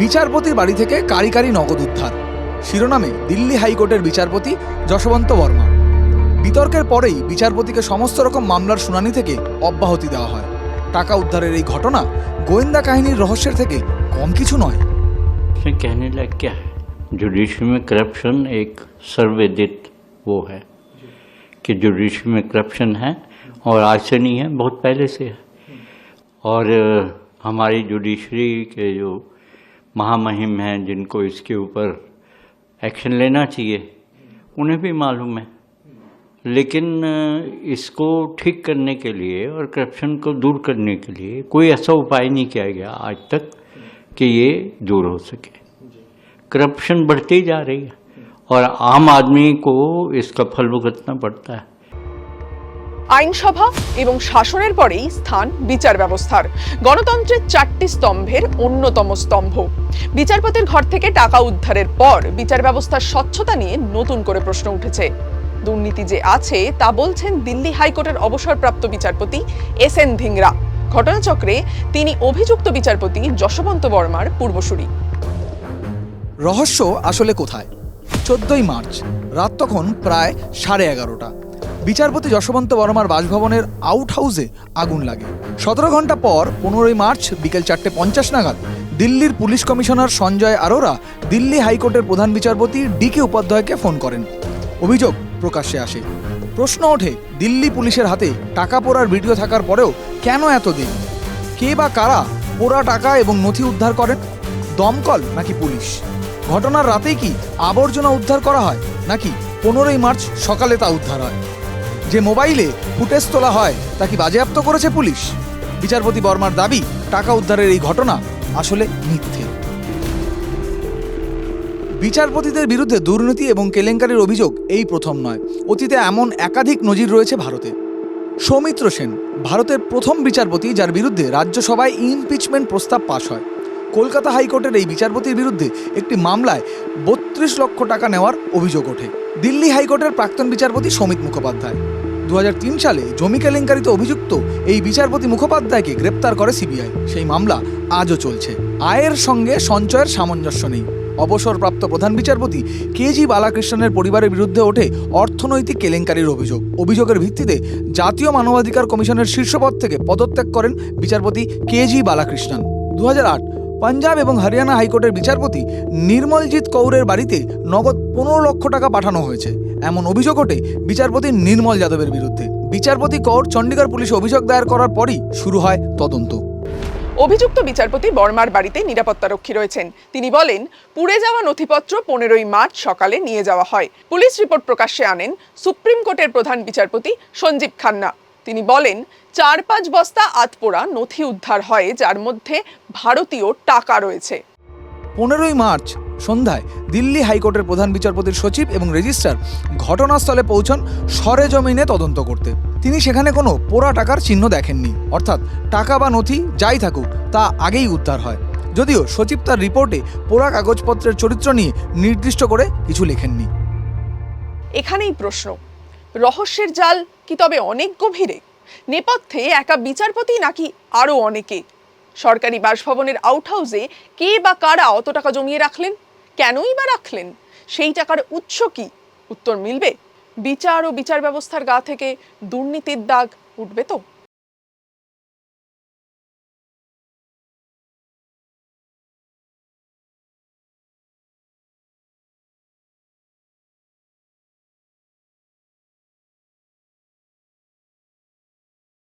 বিচারপতির বাড়ি থেকে কারি কারি নগদ উদ্ধার শিরোনামে দিল্লি হাইকোর্টের বিচারপতি যশবন্ত বর্মা বিতর্কের পরেই বিচারপতিকে সমস্ত রকম মামলার শুনানি থেকে অব্যাহতি দেওয়া হয় টাকা উদ্ধারের এই ঘটনা গোয়েন্দা কাহিনীর রহস্যের থেকে কম কিছু নয় इसमें कहने लायक क्या है जुडिशरी में करप्शन एक सर्वविदित वो है कि जुडिशरी में करप्शन है और आज से नहीं है बहुत पहले से है और अ, हमारी जुडिशरी के जो महामहिम हैं जिनको इसके ऊपर एक्शन लेना चाहिए। उन्हें भी मालूम है। लेकिन इसको ठीक करने के लिए और करप्शन को दूर करने के लिए कोई ऐसा उपाय नहीं किया गया आज तक कि ये दूर हो सके। करप्शन बढ़ती जा रही है और आम आदमी को इसका फल भुगतना पड़ता है। আইনসভা এবং শাসনের পরেই স্থান বিচার ব্যবস্থার। গণতন্ত্রের চারটি স্তম্ভের অন্যতম স্তম্ভ। বিচারপতির ঘর থেকে টাকা উদ্ধারের পর বিচার ব্যবস্থার স্বচ্ছতা নিয়ে নতুন করে প্রশ্ন উঠেছে। দুর্নীতি যে আছে তা বলছেন দিল্লি হাইকোর্টের অবসরপ্রাপ্ত বিচারপতি এস এন ধিংরা। ঘটনাচক্রে তিনি অভিযুক্ত বিচারপতি যশবন্ত বর্মার পূর্বসূরি। রহস্য আসলে কোথায়? চোদ্দই মার্চ, রাত তখন প্রায় সাড়ে এগারোটা। বিচারপতি যশবন্ত বর্মার বাসভবনের আউট হাউসে আগুন লাগে। সতেরো ঘণ্টা পর পনেরোই মার্চ বিকেল চারটে পঞ্চাশ নাগাদ দিল্লির পুলিশ কমিশনার সঞ্জয় আরোরা দিল্লি হাইকোর্টের প্রধান বিচারপতি ডি কে উপাধ্যায়কে ফোন করেন। অভিযোগ প্রকাশ্যে আসে। প্রশ্ন ওঠে, দিল্লি পুলিশের হাতে টাকা পোড়ার ভিডিও থাকার পরেও কেন এত দিন কে বা কারা পোড়া টাকা এবং নথি উদ্ধার করেন? দমকল নাকি পুলিশ? ঘটনার রাতেই কি আবর্জনা উদ্ধার করা হয় নাকি পনেরোই মার্চ সকালে তা উদ্ধার হয়? যে মোবাইলে ফুটেজ তোলা হয়, তা কি বাজেয়াপ্ত করেছে পুলিশ? বিচারপতি বর্মার দাবি, টাকা উদ্ধারের এই ঘটনা আসলে মিথ্যে। বিচারপতিদের বিরুদ্ধে দুর্নীতি এবং কেলেঙ্কারির অভিযোগ এই প্রথম নয়। অতীতে এমন একাধিক নজির রয়েছে ভারতে। সৌমিত্র সেন, ভারতের প্রথম বিচারপতি যার বিরুদ্ধে রাজ্যসভায় ইমপিচমেন্ট প্রস্তাব পাশ হয়। কলকাতা হাইকোর্টের এই বিচারপতির বিরুদ্ধে একটি মামলায় বত্রিশ লক্ষ টাকা নেওয়ার অভিযোগ ওঠে। দিল্লি হাইকোর্টের প্রাক্তন বিচারপতি সমিত মুখোপাধ্যায়। দু হাজার তিন সালে জমি কেলেঙ্কারিতে অভিযুক্ত এই বিচারপতি মুখোপাধ্যায়কে গ্রেপ্তার করে সিবিআই। সেই মামলা আজও চলছে। আয়ের সঙ্গে সঞ্চয়ের সামঞ্জস্য নেই। অবসরপ্রাপ্ত প্রধান বিচারপতি কে জি বালাকৃষ্ণনের পরিবারের বিরুদ্ধে ওঠে অর্থনৈতিক কেলেঙ্কারির অভিযোগ। অভিযোগের ভিত্তিতে জাতীয় মানবাধিকার কমিশনের শীর্ষপদ থেকে পদত্যাগ করেন বিচারপতি কে জি বালাকৃষ্ণন। দু হাজার আট, পাঞ্জাব এবং হরিয়ানা হাইকোর্টের বিচারপতি নির্মলজিৎ কৌরের বাড়িতে নগদ পনেরো লক্ষ টাকা পাঠানো হয়েছে। এমন অভিযোগ ওঠে বিচারপতি নির্মল যাদবের বিরুদ্ধে। বিচারপতি কৌর চণ্ডীগড় পুলিশে অভিযোগ দায়ের করার পরই শুরু হয় তদন্ত। অভিযুক্ত বিচারপতি বর্মার বাড়িতে নিরাপত্তারক্ষী রয়েছেন। তিনি বলেন পুড়ে যাওয়া নথিপত্র পনেরোই মার্চ সকালে নিয়ে যাওয়া হয়। পুলিশ রিপোর্ট প্রকাশ্যে আনেন সুপ্রিম কোর্টের প্রধান বিচারপতি সঞ্জীব খান্না। তিনি বলেন চার পাঁচ বস্তা আতপোড়া নথি উদ্ধার হয় যার মধ্যে ভারতীয় টাকা রয়েছে। পনেরোই মার্চ সন্ধ্যায় দিল্লি হাইকোর্টের প্রধান বিচারপতির সচিব এবং রেজিস্ট্রার ঘটনাস্থলে পৌঁছন সরেজমিনে তদন্ত করতে। তিনি সেখানে কোনো পোড়া টাকার চিহ্ন দেখেননি। অর্থাৎ টাকা বা নথি যাই থাকুক, তা আগেই উদ্ধার হয়। যদিও সচিব তার রিপোর্টে পোড়া কাগজপত্রের চরিত্র নিয়ে নির্দিষ্ট করে কিছু লেখেননি। এখানেই প্রশ্ন, রহস্যের জাল কি তবে অনেক গভীরে? নেপথ্যে একা বিচারপতি নাকি আরও অনেকে? সরকারি বাসভবনের আউট হাউসে কে বা কারা অত টাকা জমিয়ে রাখলেন? কেনই বা রাখলেন? সেই টাকার উৎস কি? উত্তর মিলবে? বিচার ও বিচার ব্যবস্থার গা থেকে দুর্নীতির দাগ উঠবে তো?